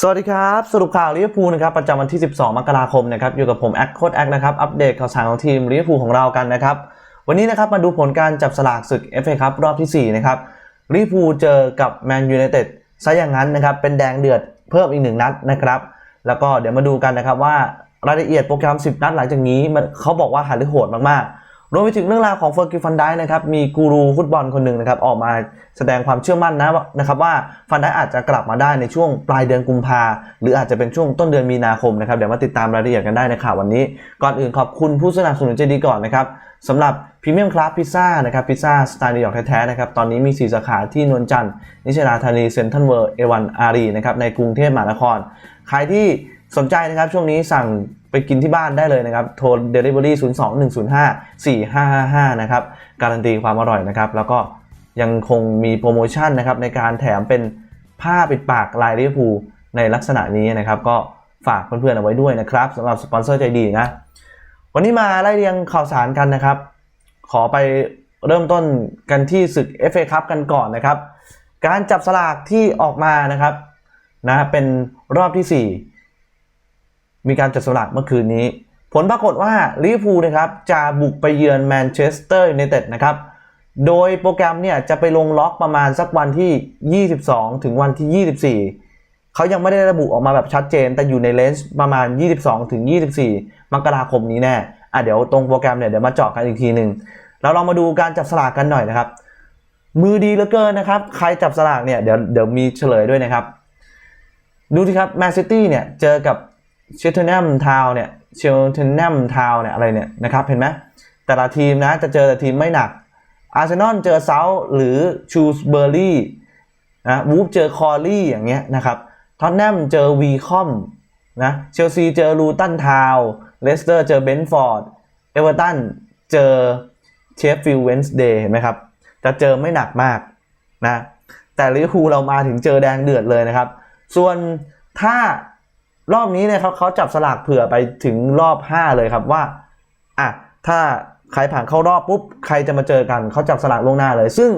สวัสดีครับ สรุปข่าวลิเวอร์พูลนะครับประจำวันที่ 12 มกราคมนะครับอยู่กับผมแอคโคดแอคนะครับอัปเดตข่าวสารของทีมลิเวอร์พูลของเรากันนะครับวันนี้นะครับมาดูผลการจับสลากศึก FA ครับรอบที่ 4 นะครับลิเวอร์พูลเจอกับแมนยูไนเต็ดซะอย่างนั้นนะครับเป็นแดงเดือดเพิ่มอีกหนึ่งนัดนะครับแล้วก็เดี๋ยวมาดูกันนะครับว่ารายละเอียดโปรแกรม 10 นัดหลังจากนี้มันเขาบอกว่าหันหรือโหดมากๆ รวมไปถึงเรื่องราวของเฟอร์กิฟันได้นะครับมีกูรูฟุตบอลคนหนึ่งนะครับออกมาแสดงความเชื่อมั่นนะนะครับว่าฟันได้อาจจะกลับมาได้ในช่วงปลายเดือนกุมภาหรืออาจจะเป็นช่วงต้นเดือนมีนาคมนะครับเดี๋ยวมาติดตามรายละเอียดกันได้ในข่าววันนี้ ก่อนอื่นขอบคุณผู้สนับสนุนใจดีก่อนนะครับสำหรับพรีเมียมคลาสพิซซ่านะครับพิซซ่าสไตล์นิวยอร์กแท้ๆนะครับตอนนี้มี 4 สาขาที่นวลจันทร์นิชนาธานีเซ็นทรัลเวิร์เอวันอารีนะครับในกรุงเทพมหานครใครที่สนใจนะครับช่วงนี้สั่ง ไปกินที่บ้านได้เลยนะครับ โทร Delivery 02 105 4555 นะครับ การันตีความอร่อยนะครับ แล้วก็ยังคงมีโปรโมชั่นนะครับในการแถมเป็นผ้าปิดปากลายลิเวอร์พูลในลักษณะนี้นะครับ ก็ฝากเพื่อนๆเอาไว้ด้วยนะครับสำหรับสปอนเซอร์ใจดีนะ วันนี้มาไล่เรียงข่าวสารกันนะครับ ขอไปเริ่มต้นกันที่ศึก FA คัพกันก่อนนะครับ การจับสลากที่ออกมานะครับนะเป็นรอบที่ 4 มีการจัดสลากเมื่อคืนนี้ ผลปรากฏว่าลิเวอร์พูลนะครับจะบุกไปเยือนแมนเชสเตอร์ยูไนเต็ดนะครับ โดยโปรแกรมเนี่ยจะไปลงล็อกประมาณสักวันที่ 22 ถึงวันที่ 24 เขายังไม่ได้ระบุออกมาแบบชัดเจน แต่อยู่ในเลนส์ประมาณ 22 ถึง 24 มกราคมนี้แน่อะเดี๋ยวตรงโปรแกรมเนี่ยเดี๋ยวมาเจาะกันอีกทีหนึ่งเราลองมาดูการจับสลากกันหน่อยนะครับ มือดีเหลือเกินนะครับ ใครจับสลากเนี่ยเดี๋ยวเดี๋ยวมีเฉลยด้วยนะครับ ดูสิครับแมนซิตี้เนี่ยเจอกับ เชลเทนแนมทาวเนี่ยเชลเทนแนมทาวเนี่ยอะไรเนี่ยนะครับเห็นไหมแต่ละทีมนะจะเจอแต่ทีมไม่หนักอาร์เซนอลเจอเซาท์หรือชูสเบอร์รี่นะวูฟเจอคอร์ลี่อย่างเงี้ยนะครับท็อตแนมเจอวีคอมนะเชลซีเจอลูตันทาวเลสเตอร์เจอเบนฟอร์ดเอเวอร์ตันเจอเชฟฟิลด์เวนส์เดย์เห็นไหมครับ จะเจอไม่หนักมากนะแต่ลิเวอร์พูลเรามาถึงเจอแดงเดือดเลยนะครับ ส่วนถ้า รอบนี้เนี่ยเขาเขาจับสลากเผื่อไปถึงรอบ 5 เลยครับว่าอะถ้าใครผ่านเข้ารอบปุ๊บใครจะมาเจอกันเขาจับสลากลงหน้าเลย ซึ่ง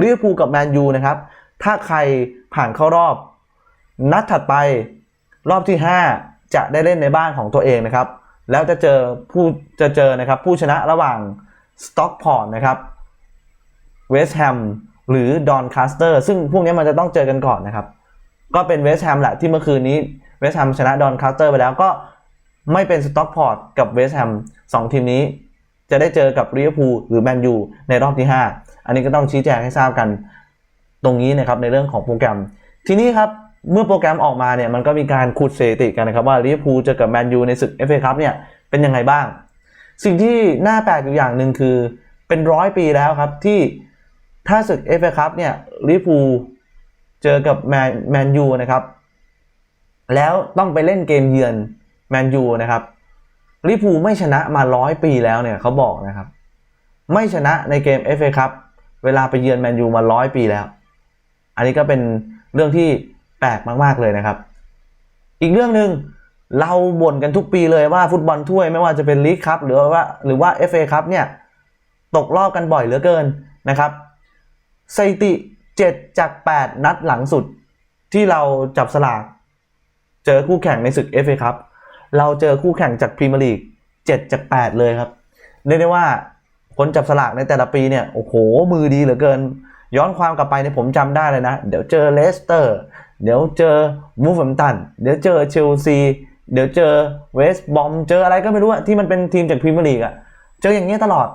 ลิเวอร์พูลกับแมนยูนะครับ ถ้าใครผ่านเข้ารอบ นัดถัดไปรอบที่ 5 จะได้เล่นในบ้านของตัวเองนะครับ แล้วจะเจอผู้จะเจอนะครับ ผู้ชนะระหว่างสต็อกพอร์ตนะครับเวสต์แฮมหรือดอนคาสเตอร์ซึ่งพวกนี้มันจะต้องเจอกันก่อนนะครับ ก็เป็นเวสต์แฮมแหละที่เมื่อคืนนี้ เวสต์แฮมชนะดอนคาสเตอร์ไปแล้วก็ไม่เป็นสต็อกพอร์ตกับเวสต์แฮมสองทีมนี้จะได้เจอกับลิเวอร์พูลหรือแมนยูในรอบที่ 5 อันนี้ก็ต้องชี้แจงให้ทราบกันตรงนี้นะครับในเรื่องของโปรแกรม ทีนี้ครับเมื่อโปรแกรมออกมาเนี่ยมันก็มีการขุดสถิติกันนะครับว่าลิเวอร์พูลเจอกับแมนยูในศึก FA คัพเนี่ยเป็นยังไงบ้าง สิ่งที่น่าแปลกอยู่อย่างหนึ่งคือเป็นร้อยปีแล้วครับที่ถ้าศึก FA คัพเนี่ยลิเวอร์พูลเจอกับแมนแมนยูนะครับ แล้วต้องไปเล่นเกมเยือนแมนยูนะครับลิพูไม่ชนะมาร้อยปีแล้วเนี่ยเขาบอกนะครับ ไม่ชนะในเกม FA ครับเวลาไปเยือนแมนยูมาร้อยปีแล้ว อันนี้ก็เป็นเรื่องที่แปลกมาก ๆ เลยนะครับ อีกเรื่องหนึ่งเราบ่นกันทุกปีเลยว่าฟุตบอลถ้วยไม่ว่าจะเป็นลีกครับหรือว่าหรือว่า FA ครับเนี่ยตกรอบกันบ่อยเหลือเกินนะครับสถิติ 7 จาก 8 นัดหลังสุดที่เราจับสลาก เจอคู่แข่งในศึก FA ครับ เราเจอคู่แข่งจากพรีเมียร์ลีก7จาก8เลยครับเรียกได้ว่าคนจับสลากในแต่ละปีเนี่ยโอ้โหมือดีเหลือเกิน ย้อนความกลับไปเนี่ยผมจำได้เลยนะ เดี๋ยวเจอเลสเตอร์ เดี๋ยวเจอวูฟแฮมตันเดี๋ยวเจอเชลซีเดี๋ยวเจอเวสต์บอมเจออะไรก็ไม่รู้อะที่มันเป็นทีมจากพรีเมียร์ลีกอะเจออย่างนี้ยตลอด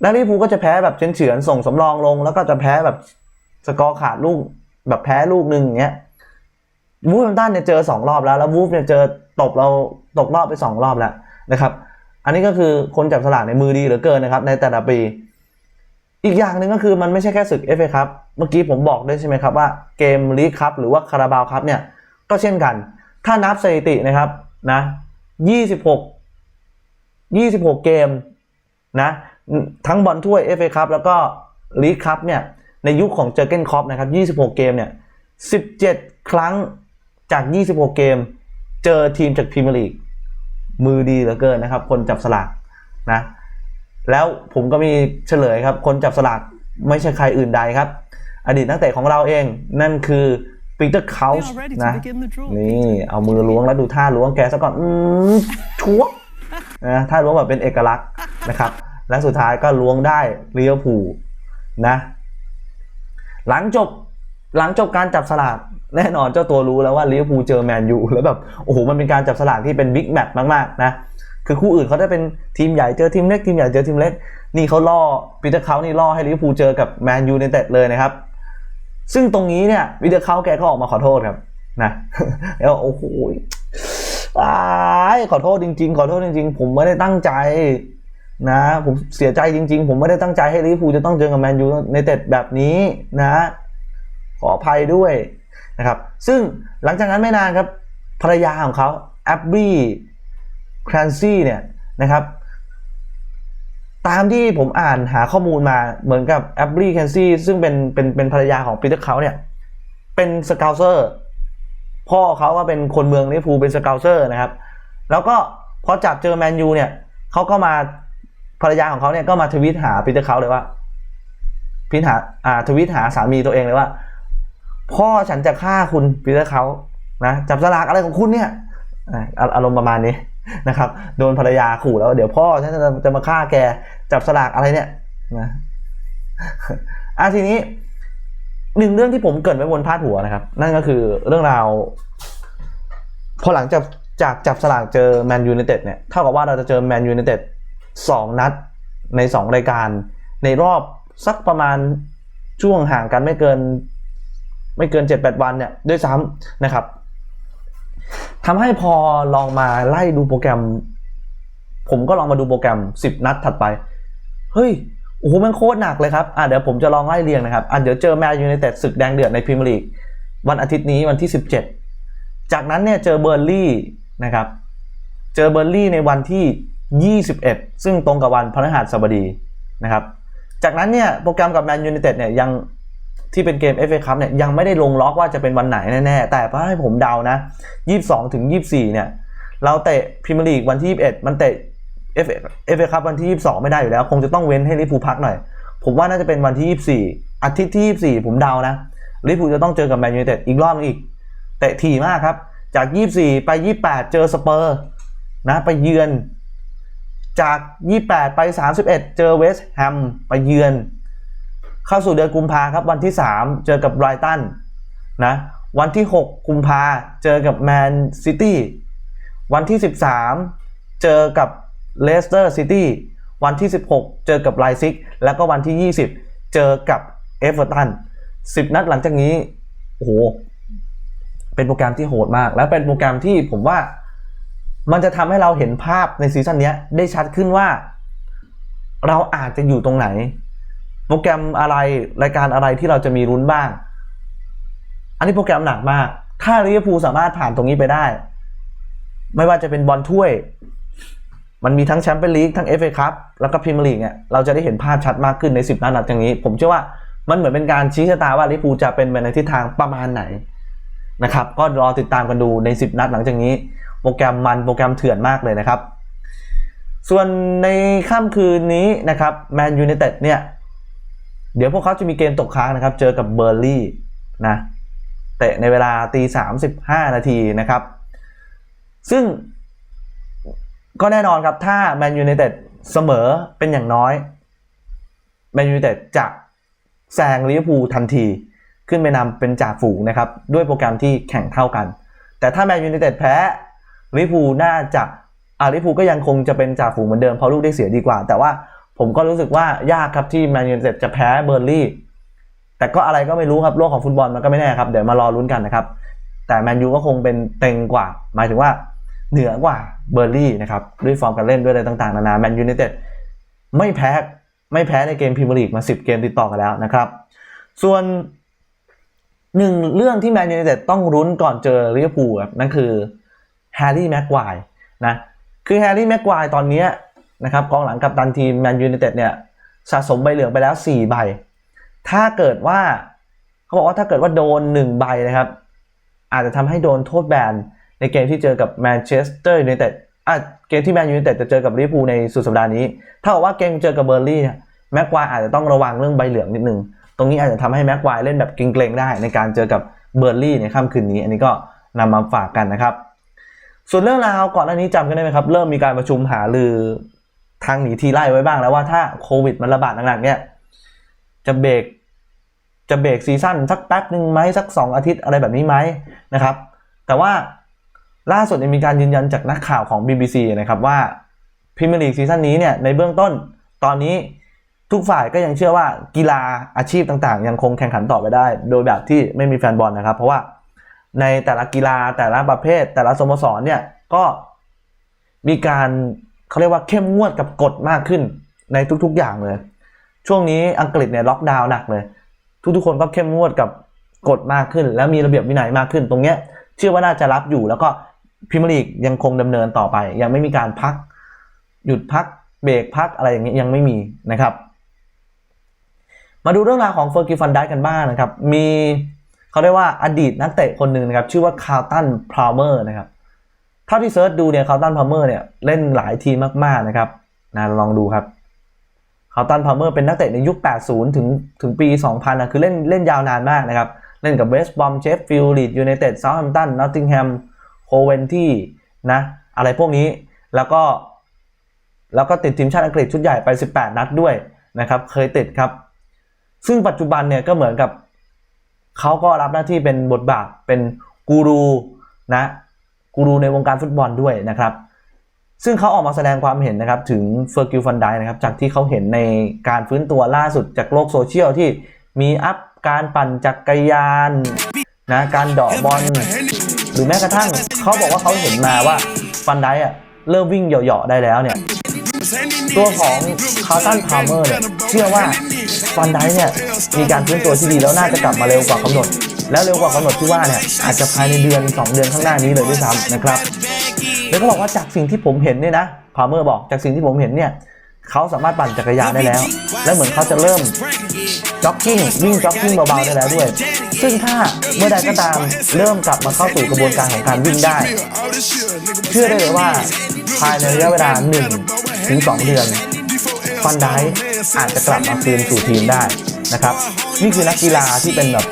แล้วลิเวอร์พูลก็จะแพ้แบบเฉือนๆส่งสำรองลง แล้วก็จะแพ้แบบสกอร์ขาดลูกแบบแพ้ลูกหนึ่งอย่างเงี้ย วูฟแฮมตันเนี่ยเจอสองรอบแล้ว แล้ววูฟเนี่ยเจอตบเราตกรอบไปสองรอบแล้วนะครับ อันนี้ก็คือคนจับสลากในมือดีเหลือเกินนะครับ ในแต่ละปี อีกอย่างหนึ่งก็คือมันไม่ใช่แค่ศึก FA ครับเมื่อกี้ผมบอกด้วยใช่ไหมครับว่าเกมลีกครับหรือว่าคาราบาวครับเนี่ยก็เช่นกัน ถ้านับสถิตินะครับนะ26 26 เกมนะทั้งบอลถ้วย FA ครับแล้วก็ลีกครับเนี่ยในยุคของเจอเกนคอปนะครับ26 เกมเนี่ย17 ครั้ง จาก 26 เกม เจอทีมจากพรีเมียร์ลีกมือดีเหลือเกินนะครับ คนจับสลากนะ แล้วผมก็มีเฉลยครับ คนจับสลากไม่ใช่ใครอื่นใดครับ อดีตนักเตะของเราเองนั่นคือปีเตอร์เคาส์นะนี่เอามือล้วงแล้วดูท่าล้วงแกซะก่อนอืมชัวนะท่าล้วงแบบเป็นเอกลักษณ์นะครับ และสุดท้ายก็ล้วงได้เลียวผูนะ หลังจบหลังจบการจับสลาก แน่นอนเจ้าตัวรู้แล้วว่าลิเวอร์พูลเจอแมนยูแล้วแบบโอ้โหมันเป็นการจับสลากที่เป็นบิ๊กแมตช์มากๆนะคือคู่อื่นเขาได้เป็นทีมใหญ่เจอทีมเล็กทีมใหญ่เจอทีมเล็ก นี่เขาล่อปีเตอร์เขานี่ล่อให้ลิเวอร์พูลเจอกับแมนยูในเต็ดเลยนะครับ ซึ่งตรงนี้เนี่ยปีเตอร์เขาแกก็ออกมาขอโทษครับนะแล้วโอ้โหอายขอโทษจริง ๆ ขอโทษจริง ๆ ผมไม่ได้ตั้งใจนะ ผมเสียใจจริง ๆ ผมไม่ได้ตั้งใจให้ลิเวอร์พูลจะต้องเจอกับแมนยูในเต็ดแบบนี้นะ ขออภัยด้วย นะครับ ซึ่งหลังจากนั้นไม่นานครับภรรยาของเขาแอบบี้ครนซี่เนี่ยนะครับตามที่ผมอ่านหาข้อมูลมาเหมือนกับแอบบี้แคนซี่ซึ่งเป็นเป็นเป็นภรรยาของปีเตอร์เขาเนี่ยเป็นสเกลเซอร์พ่อเขาก็เป็นคนเมืองลิเวอร์พูลเป็นสเกลเซอร์นะครับ แล้วก็พอจับเจอแมนยูเนี่ยเขาก็มาภรรยาของเขาเนี่ยก็มาทวิตหาปีเตอร์เขาเลยว่าพินหาอ่าทวิตหาสามีตัวเองเลยว่า พ่อฉันจะฆ่าคุณปีเตอร์เขานะจับสลากอะไรของคุณเนี่ยอารมณ์ประมาณนี้นะครับ โดนภรรยาขู่แล้ว เดี๋ยวพ่อฉันจะจะมาฆ่าแกจับสลากอะไรเนี่ยนะอะทีนี้หนึ่งเรื่องที่ผมเกิดไว้บนพาดหัวนะครับ นั่นก็คือเรื่องราว พอหลังจากจากจับสลากเจอแมนยู i นเต็ดเนี่ยเท่ากับว่าเราจะเจอแมนยู i นเต็ดสองนัดในสองรายการ ในรอบสักประมาณช่วงห่างกันไม่เกิน ไม่เกิน 7-8 วันเนี่ยด้วยซ้ำนะครับทำให้พอลองมาไล่ดูโปรแกรม ผมก็ลองมาดูโปรแกรม 10 นัดถัดไป เฮ้ยโอ้โหมันโคตรหนักเลยครับอะเดี๋ยวผมจะลองไล่เรียงนะครับอะเดี๋ยวเจอแมนยู i นเต็ดศึกแดงเดือดในพรีเมียร์ลีกวันอาทิตย์นี้วันที่ 17 จากนั้นเนี่ยเจอเบอร์ลี่นะครับ เจอเบอร์ลี่ในวันที่ 21 ซึ่งตรงกับวันพฤหัสบดีนะครับ จากนั้นเนี่ยโปรแกรมกับแมนยู i นเต็ดเนี่ยยัง ที่เป็นเกม FA Cup เนี่ยยังไม่ได้ลงล็อกว่าจะเป็นวันไหนแน่ๆแต่ถ้าให้ผมเดานะ 22 ถึง 24 เนี่ย เราเตะพรีเมียร์ลีกวันที่ 21 มันเตะ FA FA Cup วันที่ 22 ไม่ได้อยู่แล้ว คงจะต้องเว้นให้ลิเวอร์พูลพักหน่อย ผมว่าน่าจะเป็นวันที่ 24 อาทิตย์ที่ 24 ผมเดานะลิเวอร์พูลจะต้องเจอกับแมนยู i นเต็ดอีกรอบนึงอีกเตะถี่มากครับ จาก 24 ไป 28 เจอสเปอร์นะไปเยือน จาก 28 ไป 31 เจอเวสต์แฮมไปเยือน เข้าสู่เดือนกุมภาครับวันที่ 3 เจอกับไบรตันนะวันที่ 6 กุมภาเจอกับแมนซิตี้วันที่ 13 เจอกับเลสเตอร์ซิตี้วันที่ 16 เจอกับไลซิก แล้วก็วันที่ 20 เจอกับเอเวอร์ตัน10 นัดหลังจากนี้โอ้โหเป็นโปรแกรมที่โหดมาก และเป็นโปรแกรมที่ผมว่ามันจะทำให้เราเห็นภาพในซีซั่นนี้ได้ชัดขึ้นว่า เราอาจจะอยู่ตรงไหน โปรแกรมอะไรรายการอะไรที่เราจะมีรุ้นบ้าง อันนี้โปรแกรมหนักมาก ถ้าลิเวอร์พูลสามารถผ่านตรงนี้ไปได้ ไม่ว่าจะเป็นบอลถ้วย มันมีทั้งแชมเปี้ยนลีกทั้งเอฟเอคัพแล้วก็พรีเมียร์ลีกเนี่ยเราจะได้เห็นภาพชัดมากขึ้นใน 10 นัดหลังจากนี้ ผมเชื่อว่ามันเหมือนเป็นการชี้ชะตาว่าลิเวอร์พูลจะเป็นไปในทิศทางประมาณไหนนะครับ ก็รอติดตามกันดูใน 10 นัดหลังจากนี้ โปรแกรมมันโปรแกรมเถื่อนมากเลยนะครับ ส่วนในค่ำคืนนี้นะครับแมนยู i นเต็ดเนี่ย เดี๋ยวพวกเขาจะมีเกมตกค้างนะครับ เจอกับเบอร์ลี่นะเตะในเวลาตีสามสิบห้านาทีนะครับ ซึ่งก็แน่นอนครับ ถ้าแมนยู i นเต็ดเสมอเป็นอย่างน้อยแมนยู i นเต็ดจะแซงลิเวอร์พูลทันที ขึ้นไปนำเป็นจ่าฝูงนะครับ ด้วยโปรแกรมที่แข่งเท่ากัน แต่ถ้าแมนยู i นเต็ดแพ้ลิเวอร์พูลน่าจะอาลิเวอร์พูลก็ยังคงจะเป็นจ่าฝูงเหมือนเดิมเพราะลูกได้เสียดีกว่า แต่ว่า ผมก็รู้สึกว่ายากครับที่แมนยูเต็ดจะแพ้เบอร์ลี่แต่ก็อะไรก็ไม่รู้ครับโลกของฟุตบอลมันก็ไม่แน่ครับเดี๋ยวมารอลุ้นกันนะครับ แต่แมนยูก็คงเป็นเต็งกว่า หมายถึงว่าเหนือกว่าเบอร์ลี่นะครับด้วยฟอร์มการเล่นด้วยอะไรต่างๆนานาแมนยู i นเต็ดไม่แพ้ไม่แพ้ในเกมพรีเมียร์ลีกมา 10 เกมติดต่อกันแล้วนะครับ ส่วนหนึ่งเรื่องที่แมนยู i นเต็ดต้องรุ้นก่อนเจอลิเวอร์พูลครับนั่นคือแฮร์รี่แม็กควายนะคือแฮร์รี่แม็กควายตอนนี้ นะครับกองหลังกับตันทีมแมนยู i นเต็ดเนี่ยสะสมใบเหลืองไปแล้ว 4 ใบ ถ้าเกิดว่าเขาบอกว่าถ้าเกิดว่าโดน 1 ใบนะครับ อาจจะทำให้โดนโทษแบนในเกมที่เจอกับแมนเชสเตอร์ยูไนเต็ดอะเกมที่แมนยูไนเต็ดจะเจอกับลิเวอร์พูลในสุดสัปดาห์นี้ ถ้าบอกว่าเกมเจอกับเบอร์ลี่เนี่ยแม็กควายอาจจะต้องระวังเรื่องใบเหลืองนิดนึง ตรงนี้อาจจะทำให้แม็กควายเล่นแบบเกรงๆได้ ในการเจอกับเบอร์ลี่ในค่ำคืนนี้ อันนี้ก็นำมาฝากกันนะครับ ส่วนเรื่องราวก่อนหน้านี้จำกันได้ไหมครับ เริ่มมีการประชุมหารือ ทางหนีทีไล่ไว้บ้างแล้วว่าถ้าโควิดมันระบาดหนักๆเนี่ย จะเบรกจะเบรกซีซั่นสักแป๊บหนึ่งไหมสัก 2 อาทิตย์อะไรแบบนี้ไหมนะครับ แต่ว่าล่าสุดมีการยืนยันจากนักข่าวของ BBC นะครับว่าพรีเมียร์ลีกซีซั่นนี้เนี่ยในเบื้องต้นตอนนี้ทุกฝ่ายก็ยังเชื่อว่ากีฬาอาชีพต่างๆ ยังคงแข่งขันต่อไปได้ โดยแบบที่ไม่มีแฟนบอลนะครับ เพราะว่าในแต่ละกีฬาแต่ละประเภท แต่ละสโมสรเนี่ยก็มีการ เขาเรียกว่าเข้มงวดกับกฎมากขึ้นในทุกๆอย่างเลย ช่วงนี้อังกฤษเนี่ยล็อกดาวน์หนักเลย ทุกๆคนก็เข้มงวดกับกฎมากขึ้น แล้วมีระเบียบวินัยมากขึ้น ตรงเนี้ยเชื่อว่าน่าจะรับอยู่แล้วก็พรีเมียร์ลีกยังคงดำเนินต่อไป ยังไม่มีการพัก หยุดพักเบรกพักอะไรอย่างเงี้ยยังไม่มีนะครับ มาดูเรื่องราวของเฟอร์กิฟันได้กันบ้างนะครับ มีเขาเรียกว่าอดีตนักเตะคนหนึ่งนะครับ ชื่อว่าคาร์ตันพราวเมอร์นะครับ ท่าที่เซิร์ชดูเนี่ยคาร์ตันพราวเมอร์เนี่ยเล่นหลายทีมมากๆนะครับนะลองดูครับคาร์ตันพาร์เมอร์เป็นนักเตะในยุค 80 ถึงถึงปี 2000นะคือเล่นเล่นยาวนานมากนะครับ เล่นกับเวสต์บอมเชฟฟิลด์ลีดยูไนเต็ดเซาท์แฮมป์ตันนอตติงแฮมโคเวนที่นะอะไรพวกนี้แล้วก็ แล้วก็ติดทีมชาติอังกฤษชุดใหญ่ไป 18 นัดด้วยนะครับ เคยติดครับ ซึ่งปัจจุบันเนี่ยก็เหมือนกับเขาก็รับหน้าที่เป็นบทบาทเป็นกูรูนะ กูรูในวงการฟุตบอลด้วยนะครับ ซึ่งเขาออกมาแสดงความเห็นนะครับถึงเฟอร์กิลฟันไดนะครับจากที่เขาเห็นในการฟื้นตัวล่าสุดจากโลกโซเชียลที่มีอัพการปั่นจักรยานนะการเดาะบอลหรือแม้กระทั่งเขาบอกว่าเขาเห็นมาว่าฟันไดอะเริ่มวิ่งเหยาะๆได้แล้วเนี่ยตัวของคาร์ตันพาเมอร์เนี่ยเชื่อว่าฟันไดเนี่ยมีการฟื้นตัวที่ดีแล้วน่าจะกลับมาเร็วกว่ากำหนด แล้วเร็วกว่ากำหนดที่ว่าเนี่ยอาจจะภายในเดือน 2 เดือนข้างหน้านี้เลยด้วยซ้ำนะครับแล้วก็บอกว่าจากสิ่งที่ผมเห็นเนี่ยนะพาเมอร์บอกจากสิ่งที่ผมเห็นเนี่ยเขาสามารถปั่นจักรยานได้แล้ว และเหมือนเขาจะเริ่มจ็อกกิ้งวิ่งจ็อกกิ้งเบาๆได้แล้วด้วย ซึ่งถ้าเมื่อใดก็ตามเริ่มกลับมาเข้าสู่กระบวนการของการวิ่งได้ เชื่อได้เลยว่าภายในระยะเวลา1ถึง2เดือนฟันได้อาจจะกลับมาคืนสู่ทีมได้นะครับ นี่คือนักกีฬาที่เป็นแบบ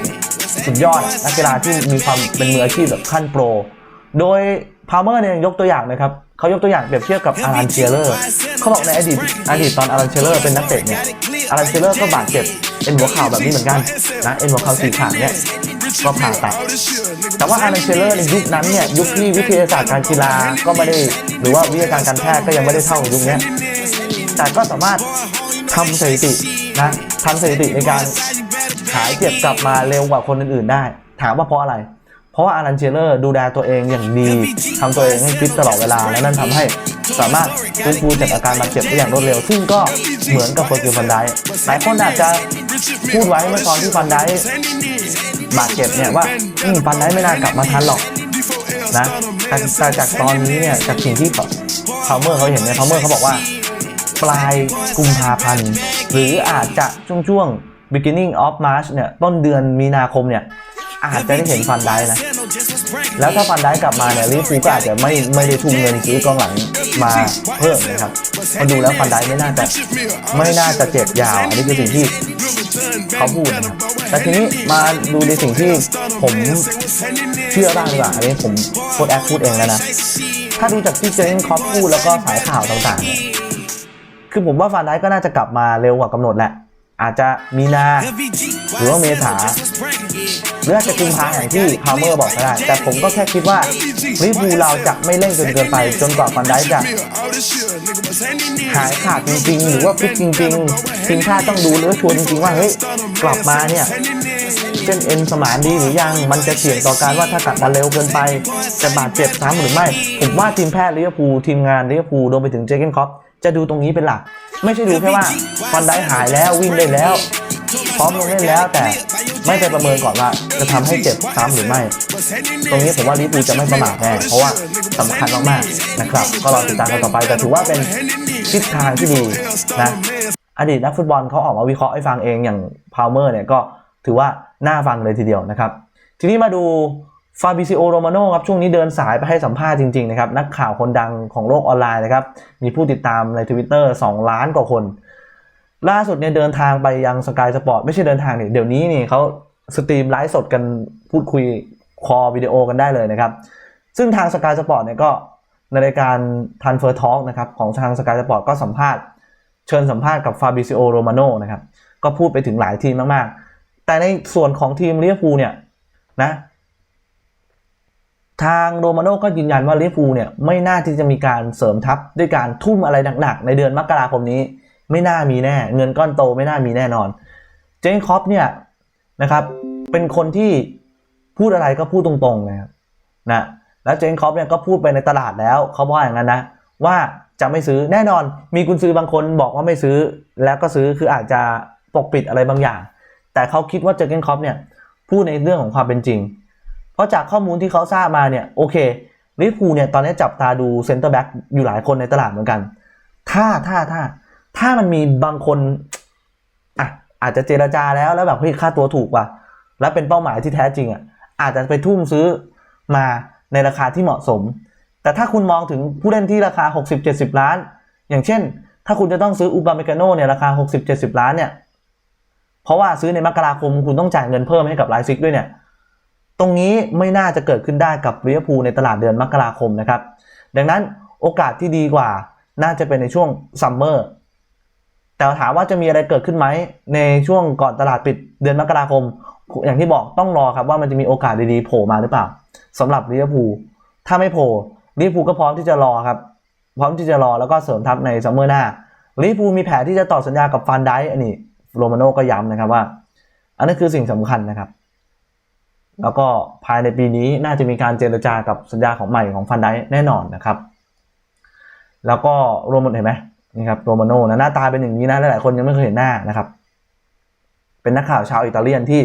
สุดยอดนักกีฬาที่มีความเป็นมืออาชีพแบบขั้นโปร โดยพาเมอร์เนี่ยยกตัวอย่างนะครับเขายกตัวอย่างเปรียบเทียบกับอารันเชียเลอร์เขาบอกในอดีตอดีตตอนอารันเชียเลอร์เป็นนักเตะเนี่ยอารันเชียเลอร์ก็บาดเจ็บเอ็นหัวเข่าแบบนี้เหมือนกันนะเอ็นหัวเข่าฉีกขาดเนี่ยก็ผ่าตัดแต่ว่าอารันเชเลอร์ในยุคนั้นเนี่ยยุคที่วิทยาศาสตร์การกีฬาก็ไม่ได้ หรือว่าวิทยาการการแพทย์ก็ยังไม่ได้เท่ายุคเนี้ยแต่ก็สามารถทำสถิติ นะทำสถิติในการหายเจ็บกลับมาเร็วกว่าคนอื่นๆได้ ถามว่าเพราะอะไร เพราะว่าอารันเชเลอร์ดูแลตัวเองอย่างดีทำตัวเองให้ฟิตตลอดเวลาและนั่นทำให้สามารถฟื้นฟูจากอาการบาดเจ็บได้อย่างรวดเร็ว ซึ่งก็เหมือนกับเฟอร์กิลฟันไดค์หลายคนอาจจะพูดไว้เมื่อตอนที่ฟันไดค์บาดเจ็บเนี่ยว่าฟันไดค์ไม่น่ากลับมาทันหรอกนะแต่แต่จากตอนนี้เนี่ยจากสิ่งที่พาวเมอร์เขาเห็นเนี่ยพาวเมอร์เขาบอกว่า ปลายกุมภาพันธ์ หรืออาจจะช่วงช่วง beginning of March เนี่ยต้นเดือนมีนาคมเนี่ยอาจจะได้เห็นฟันได้นะ แล้วถ้าฟันได้กลับมาเนี่ยลิเวอร์พูก็อาจจะไม่ไม่ได้ทุ่มเงินซื้อกองหลังมาเพิ่มนะครับมาดูแล้วฟันได้ไม่น่าจะไม่น่าจะเจ็บยาว อันนี้คือสิ่งที่เขาพูดนะครับแต่ทีนี้มาดูในสิ่งที่ผมเชื่อบ้างดีกว่าอันนี้ผมโค้ดแอคพูดเองแล้วนะ ถ้าดูจากที่เจนคอปพูดแล้วก็สายข่าวต่างๆ คือผมว่าฟานได้ก็น่าจะกลับมาเร็วกว่ากำหนดแหละ อาจจะมีนาหรือว่าเมษาหรืออาจจะกุมภาอย่างที่พาวเมอร์บอกก็ได้ แต่ผมก็แค่คิดว่าลิเวอร์พูเราจะไม่เร่งจนเกินไป จนกว่าฟันได้จะหายขาดจริงๆ หรือว่าฟิตจริงๆทีมชาติต้องดูหรือว่าชวนจริงๆว่าเฮ้ยกลับมาเนี่ยเส้นเอ็นสมานดีหรือยังมันจะเสี่ยงต่อการว่าถ้ากลับมาเร็วเกินไปจะบาดเจ็บซ้ำหรือไม่ ผมว่าทีมแพทย์ลิเวอร์พูลทีมงานลิเวอร์พูลรวมไปถึงเจเกนคอป จะดูตรงนี้เป็นหลัก ไม่ใช่ดูแค่ว่าฟันได้หายแล้ววิ่งได้แล้ว พร้อมลงเล่นแล้วแต่ไม่ไปประเมินก่อนว่าจะทำให้เจ็บซ้ำหรือไม่ ตรงนี้ผมว่าลิเวอร์พูจะไม่ประมาทแน่เพราะว่าสำคัญมากๆนะครับ ก็รอติดตามกันต่อไปแต่ถือว่าเป็นทิศทางที่ดีนะอดีตนักฟุตบอลเขาออกมาวิเคราะห์ให้ฟังเองอย่างพาวเมอร์เนี่ยก็ถือว่าน่าฟังเลยทีเดียวนะครับ ทีนี้มาดู ฟาบิซิโอโรมาโนครับช่วงนี้เดินสายไปให้สัมภาษณ์จริงๆนะครับนักข่าวคนดังของโลกออนไลน์นะครับมีผู้ติดตามใน Twitter 2 ล้านกว่าคน ล่าสุดเนี่ยเดินทางไปยังสกายสปอร์ตไม่ใช่เดินทางนี่เดี๋ยวนี้นี่เขาสตรีมไลฟ์สดกันพูดคุยคอวิดีโอกันได้เลยนะครับ ซึ่งทางสกายสปอร์ตเนี่ยก็ในรายการ Transfer Talk นะครับของทางสกายสปอร์ตก็สัมภาษณ์ เชิญสัมภาษณ์กับฟาบิซิโอโรมาโนนะครับก็พูดไปถึงหลายทีมมากๆ แต่ในส่วนของทีมลิเวอร์พูลเนี่ยนะ ทางโรมาโน่ก็ยืนยันว่าลิเวอร์พูเนี่ยไม่น่าที่จะมีการเสริมทัพด้วยการทุ่มอะไรหนักๆ ในเดือนมกราคมนี้ ไม่น่ามีแน่ เงินก้อนโตไม่น่ามีแน่นอน เจนคอปเนี่ยนะครับเป็นคนที่พูดอะไรก็พูดตรงๆนะครับนะแล้วเจนคอปเนี่ยก็พูดไปในตลาดแล้วเขาบอกอย่างนั้นนะว่าจะไม่ซื้อแน่นอนมีกุญซื้อบางคนบอกว่าไม่ซื้อแล้วก็ซื้อคืออาจจะปกปิดอะไรบางอย่าง แต่เขาคิดว่าเจอเกนคอปเนี่ยพูดในเรื่องของความเป็นจริง ราะจากข้อมูลที่เขาทราบมาเนี่ยโอเคลิเวอร์พูเนี่ยตอนนี้จับตาดูเซนเตอร์แบ็กอยู่หลายคนในตลาดเหมือนกัน ถ้าถ้าถ้าถ้ามันมีบางคนอะอาจจะเจรจาแล้วแล้วแบบเฮ้ยค่าตัวถูกว่ะแล้วเป็นเป้าหมายที่แท้จริงอะอาจจะไปทุ่มซื้อมาในราคาที่เหมาะสม แต่ถ้าคุณมองถึงผู้เล่นที่ราคา 60-70 ล้าน อย่างเช่น ถ้าคุณจะต้องซื้ออุปาเมกาโนเนี่ยราคา 60-70 ล้านเนี่ยเพราะว่าซื้อในมกราคมคุณต้องจ่ายเงินเพิ่มให้กับไลซิกด้วยเนี่ย ตรงนี้ไม่น่าจะเกิดขึ้นได้กับลิเวอร์พูลในตลาดเดือนมกราคมนะครับ ดังนั้นโอกาสที่ดีกว่าน่าจะเป็นในช่วงซัมเมอร์แต่ถามว่าจะมีอะไรเกิดขึ้นไหมในช่วงก่อนตลาดปิดเดือนมกราคม อย่างที่บอกต้องรอครับว่ามันจะมีโอกาสดีๆโผล่มาหรือเปล่าสำหรับลิเวอร์พูลถ้าไม่โผล่ลิเวอร์พูลก็พร้อมที่จะรอครับ พร้อมที่จะรอแล้วก็เสริมทัพในซัมเมอร์หน้าลิเวอร์พูลมีแผนที่จะต่อสัญญากับฟันไดอันนี้โรมาโน่ก็ย้ำนะครับว่า อันนั้นคือสิ่งสำคัญนะครับ แล้วก็ภายในปีนี้น่าจะมีการเจรจากับสัญญาของใหม่ของฟันไดแน่นอนนะครับ แล้วก็โรมันเห็นไหมนี่ครับโรมาโน่นะหน้าตาเป็นอย่างนี้นะหลายๆคนยังไม่เคยเห็นหน้านะครับ เป็นนักข่าวชาวอิตาเลียนที่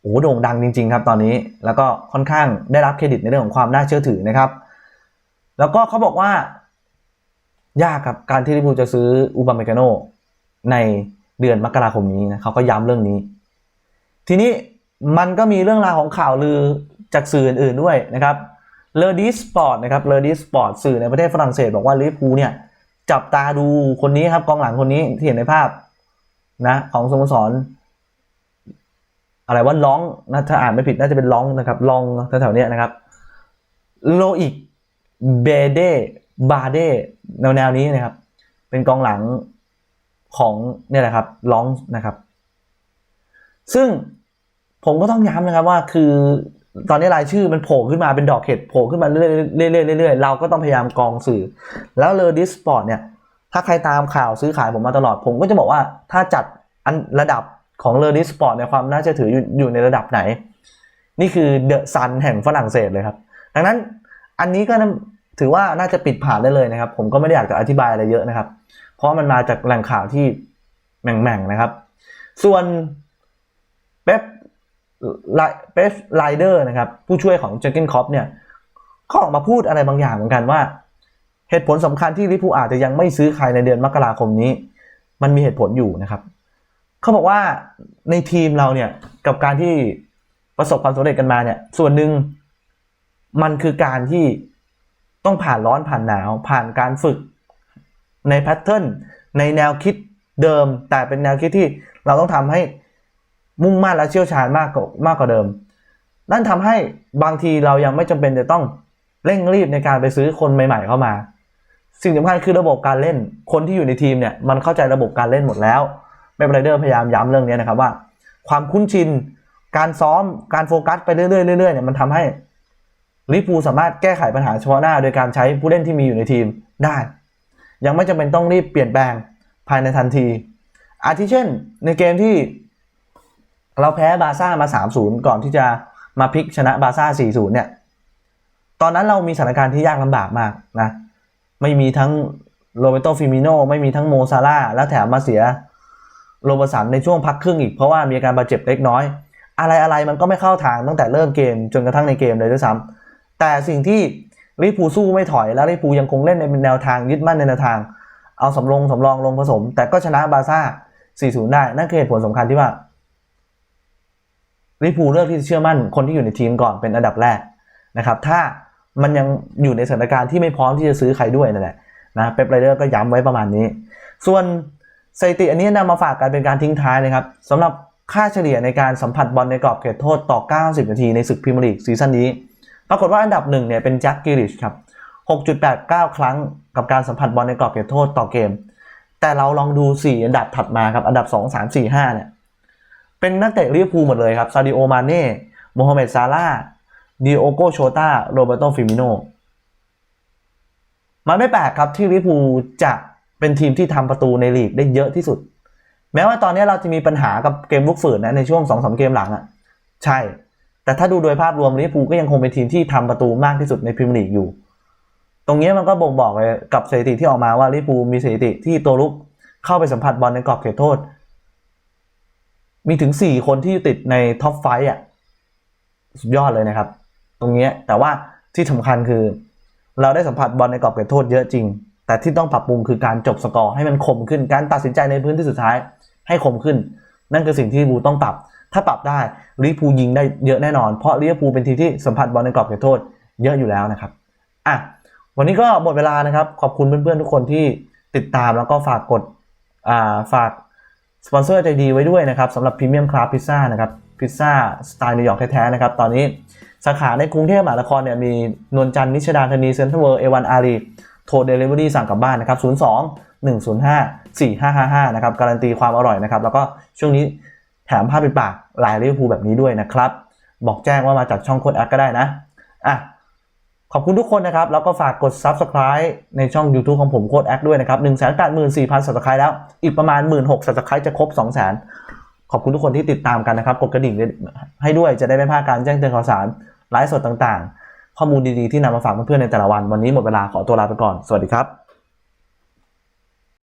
โอ้โหโด่งดังจริง ๆ ครับตอนนี้ แล้วก็ค่อนข้างได้รับเครดิตในเรื่องของความน่าเชื่อถือนะครับ แล้วก็เขาบอกว่ายากกับการที่ลิพูจะซื้ออูบาเมกาโนในเดือนมกราคมนี้นะเขาก็ย้ำเรื่องนี้ ทีนี้ มันก็มีเรื่องราวของข่าวลือจากสื่ออื่นๆด้วยนะครับเลอดีสปอร์ตนะครับเลอดีสปอร์ตสื่อในประเทศฝรั่งเศสบอกว่าลิเวอร์พูลเนี่ย จับตาดูคนนี้ครับกองหลังคนนี้ที่เห็นในภาพนะของสโมสร อะไรว่าล้องนะถ้าอ่านไม่ผิดน่าจะเป็นล้องนะครับลองแถวๆนี้นะครับโลอิกเบเดบาเดแนวแนวๆนี้นะครับ เป็นกองหลังของเนี่ยแหละครับล้องนะครับ ซึ่ง ผมก็ต้องย้ำนะครับว่าคือตอนนี้รายชื่อมันโผล่ขึ้นมาเป็นดอกเห็ดโผล่ขึ้นมาเรื่อยๆเรื่อยๆเราก็ต้องพยายามกองสื่อ แล้วเลอดิสปอร์ตเนี่ย ถ้าใครตามข่าวซื้อขายผมมาตลอด ผมก็จะบอกว่าถ้าจัดอันระดับของเลอดิสปอร์ตในความน่าเชื่อถืออยู่ในระดับไหน นี่คือเดอะซันแห่งฝรั่งเศสเลยครับ ดังนั้นอันนี้ก็ถือว่าน่าจะปิดผ่านได้เลยนะครับ ผมก็ไม่ได้อยากจะอธิบายอะไรเยอะนะครับ เพราะมันมาจากแหล่งข่าวที่แหม่งๆนะครับ ส่วนเป๊ป เป๊ปไลเดอร์นะครับผู้ช่วยของเจอร์เกนคอปเนี่ยเขาออกมาพูดอะไรบางอย่างเหมือนกันว่า เหตุผลสำคัญที่ลิเวอร์พูอาจจะยังไม่ซื้อใครในเดือนมกราคมนี้ มันมีเหตุผลอยู่นะครับเขาบอกว่าในทีมเราเนี่ยกับการที่ประสบความสำเร็จกันมาเนี่ยส่วนหนึ่งมันคือการที่ต้องผ่านร้อนผ่านหนาว ผ่านการฝึกในแพทเทิร์นในแนวคิดเดิม แต่เป็นแนวคิดที่เราต้องทำให้ มุ่งมั่นและเชี่ยวชาญมากกว่ามากกว่าเดิม นั่นทำให้บางทีเรายังไม่จำเป็นจะต้องเร่งรีบในการไปซื้อคนใหม่ ๆ เข้ามา สิ่งสำคัญคือระบบการเล่น คนที่อยู่ในทีมเนี่ยมันเข้าใจระบบการเล่นหมดแล้วแมปไรเดอร์พยายามย้ำเรื่องนี้นะครับว่า ความคุ้นชิน การซ้อม การโฟกัสไปเรื่อยๆเรื่อยๆเนี่ยมันทำให้ลิปูสามารถแก้ไขปัญหาเฉพาะหน้า โดยการใช้ผู้เล่นที่มีอยู่ในทีมได้ ยังไม่จำเป็นต้องรีบเปลี่ยนแปลงภายในทันที อาทิเช่น ในเกมที่ เราแพ้บาซ่ามา 3-0 ก่อนที่จะมาพลิกชนะบาซ่า 4-0 เนี่ย ตอนนั้นเรามีสถานการณ์ที่ยากลำบากมากนะ ไม่มีทั้งโรเบโตฟิมิโนไม่มีทั้งโมซาร่าแล้วแถมมาเสียโรบสันในช่วงพักครึ่งอีกเพราะว่ามีอาการบาดเจ็บเล็กน้อย อะไรอะไรมันก็ไม่เข้าทางตั้งแต่เริ่มเกมจนกระทั่งในเกมเลยด้วยซ้ำแต่สิ่งที่ลิปูสู้ไม่ถอยและลิปูยังคงเล่นในแนวทางยึดมั่นในแนวทาง เอาสำรองสำรองลงผสม แต่ก็ชนะบาซ่า 4-0 ได้นั่นคือเหตุผลสำคัญที่ว่า ลิปูเลือกที่จะเชื่อมั่นคนที่อยู่ในทีมก่อนเป็นอันดับแรกนะครับถ้ามันยังอยู่ในสถานการณ์ที่ไม่พร้อมที่จะซื้อใครด้วยนั่นแหละนะเป๊ปไรเดอร์ก็ย้ำไว้ประมาณนี้ ส่วนสถิติอันนี้นำมาฝากกันเป็นการทิ้งท้ายนะครับสำหรับค่าเฉลี่ยในการสัมผัสบอลในกรอบเขตโทษต่อ 90 นาทีในศึกพรีเมียร์ลีกซีซั่นนี้ ปรากฏว่าอันดับหนึ่งเนี่ยเป็นแจ็คกิริชครับ 6.89 ครั้งกับการสัมผัสบอลในกรอบเขตโทษต่อเกม แต่เราลองดู 4 อันดับถัดมาครับ อันดับ 2 3 4 5เนี่ย เป็นนักเตะลิเวอร์พูลหมดเลยครับซาดิโอมาเน่โมฮัมเหม็ดซาร่าดิโอโกโชตาโรเบโตฟิมิโนมันไม่แปลกครับที่ลิเวอร์พูลจะเป็นทีมที่ทำประตูในลีกได้เยอะที่สุด แม้ว่าตอนนี้เราจะมีปัญหากับเกมลุกฝืนนะในช่วง2-3เกมหลังอะ่ะใช่ แต่ถ้าดูโดยภาพรวมลิเวอร์พูลก็ยังคงเป็นทีมที่ทำประตูมากที่สุดในพรีเมียร์ลีกอยู่ ตรงนี้มันก็บ่งบอกเลยกับสถิติที่ออกมาว่าลิเวอร์พูลมีสถิติที่ตัวลุกเข้าไปสัมผัสบอลในกรอบเขตโทษ มีถึง 4 คนที่ติดในท็อปไฟอะสุดยอดเลยนะครับ ตรงนี้แต่ว่าที่สำคัญคือ เราได้สัมผัสบอลในกรอบเขตโทษเยอะจริง แต่ที่ต้องปรับปรุงคือการจบสกอร์ให้มันคมขึ้นการตัดสินใจในพื้นที่สุดท้าย ให้คมขึ้น นั่นคือสิ่งที่ลิเวอร์พูต้องปรับ ถ้าปรับได้ลิเวอร์พูลยิงได้เยอะแน่นอน เพราะลิเวอร์พูลเป็นทีมที่สัมผัสบอลในกรอบเขตโทษเยอะอยู่แล้วนะครับอะวันนี้ก็หมดเวลานะครับ ขอบคุณเพื่อนๆทุกคนที่ติดตามแล้วก็ฝากกดอ่าฝาก สปอนเซอร์ใจดีไว้ด้วยนะครับสำหรับพรีเมียมคลาสพิซซ่านะครับพิซซ่าสไตล์นิวยอร์กแท้ๆนะครับตอนนี้สาขาในกรุงเทพมหานครเนี่ยมีนวลจันทร์นิชดาธนีเซ็นทรัลเวิร์เอวันอารีโทรเดลิเวอรี่สั่งกลับบ้านนะครับ 02 105 4555 นะครับ การันตีความอร่อยนะครับ แล้วก็ช่วงนี้แถมผ้าปิดปากลายลิเวอร์พูลแบบนี้ด้วยนะครับ บอกแจ้งว่ามาจากช่องโค้ดแอคก็ได้นะ อะ ขอบคุณทุกคนนะครับ แล้วก็ฝากกด Subscribe ในช่อง YouTube ของผมโคดแอคด้วยนะครับ1 8 4 0 0 0 Subscribe แล้ว อีกประมาณ 1 6 0 0 0 Subscribe จะครบ2 0 0 0 0 0ขอบคุณทุกคนที่ติดตามกันนะครับ กดกระดิ่งให้ด้วยจะได้ไม่พลาดการแจ้งเตือนข่าวสารไลฟ์สดต่างๆ ข้อมูลดีๆที่นำมาฝากเพื่อนๆในแต่ละวัน วันนี้หมดเวลาขอตัวลาไปก่อน สวัสดีครับ